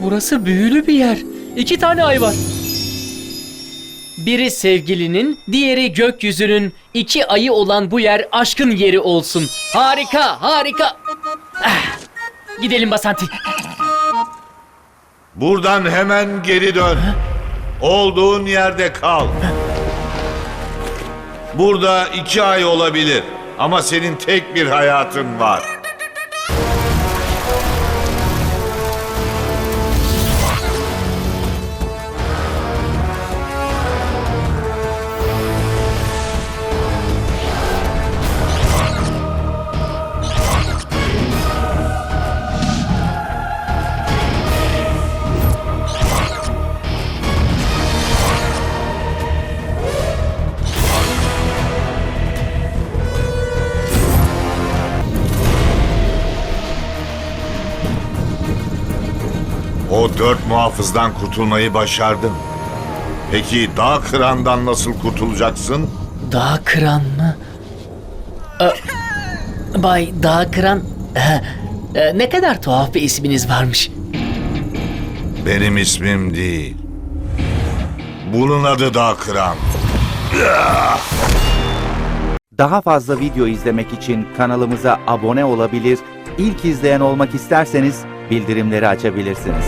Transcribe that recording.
Burası büyülü bir yer. İki tane ay var. Biri sevgilinin, diğeri gökyüzünün iki ayı olan bu yer aşkın yeri olsun. Harika, harika. Ah, Gidelim Basanti. Buradan hemen geri dön. Olduğun yerde kal. Burada iki ay olabilir. Ama senin tek bir hayatın var. O dört muhafızdan kurtulmayı başardın. Peki dağ kırandan nasıl kurtulacaksın? Dağ kıran mı? Ee, Bay Dağ kıran... Ee, ne kadar tuhaf bir isminiz varmış. Benim ismim değil. Bunun adı dağ kıran. Daha fazla video izlemek için kanalımıza abone olabilir, ilk izleyen olmak isterseniz bildirimleri açabilirsiniz.